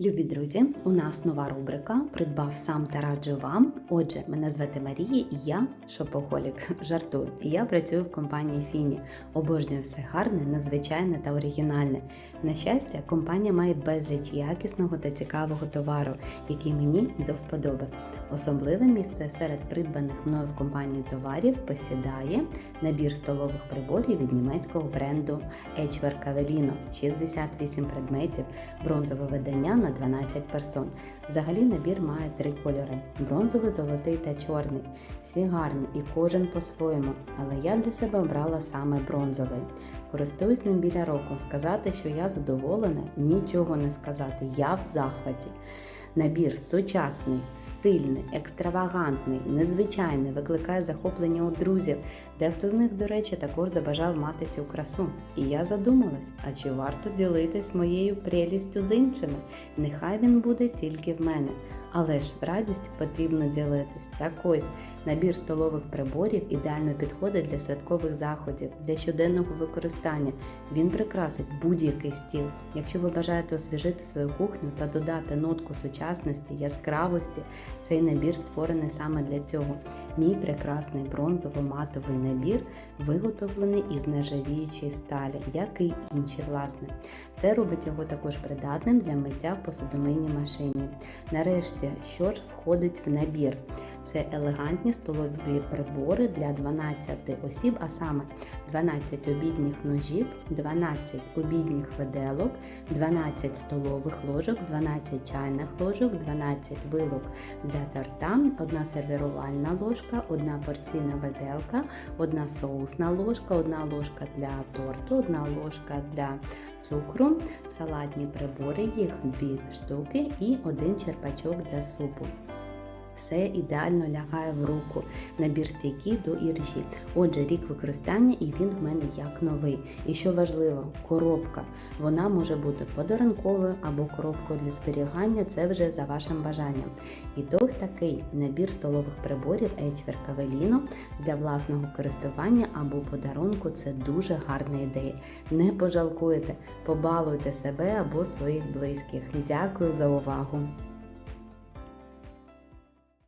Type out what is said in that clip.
Любі друзі, у нас нова рубрика Придбав сам та раджу вам. Отже, мене звати Марія і я шопоголік. Жартую. І я працюю в компанії Фіні. Обожнюю все гарне, надзвичайне та оригінальне. На щастя, компанія має безліч якісного та цікавого товару, який мені до вподоби. Особливе місце серед придбаних мною в компанії товарів посідає набір столових приборів від німецького бренду Echwer Cavellino. 68 предметів, бронзове видання на 12 персон. Взагалі набір має три кольори: бронзовий, золотий та чорний. Всі гарні і кожен по-своєму, але я для себе обрала саме бронзовий. Користуюсь ним біля року. Сказати, що я задоволена, нічого не сказати. Я в захваті. Набір сучасний, стильний, екстравагантний, незвичайний, викликає захоплення у друзів. Дехто з них, до речі, також забажав мати цю красу. І я задумалась, а чи варто ділитись моєю прелістю з іншими? Нехай він буде тільки в мене. Але ж радість потрібно ділитись. Так ось набір столових приборів ідеально підходить для святкових заходів, для щоденного використання. Він прикрасить будь-який стіл. Якщо ви бажаєте освіжити свою кухню та додати нотку сучасності, яскравості, цей набір створений саме для цього. Мій прекрасний бронзово-матовий набір виготовлений із нержавіючої сталі, як і інші власне. Це робить його також придатним для миття в посудомийній машині. Нарешті, що ж входить в набір? Це елегантні столові прибори для 12 осіб, а саме 12 обідніх ножів, 12 обідніх виделок, 12 столових ложок, 12 чайних ложок, 12 вилок для торта, одна сервірувальна ложка, одна порційна виделка, одна соусна ложка, одна ложка для торту, одна ложка для цукру, салатні прибори, їх дві штуки і один черпачок для супу. Все ідеально лягає в руку, набір стійкий до іржі. Отже, рік використання і він в мене як новий. І що важливо, коробка. Вона може бути подарунковою або коробкою для зберігання, це вже за вашим бажанням. І той такий набір столових приборів Echwer Cavellino для власного користування або подарунку це дуже гарна ідея. Не пожалкуйте, побалуйте себе або своїх близьких. Дякую за увагу!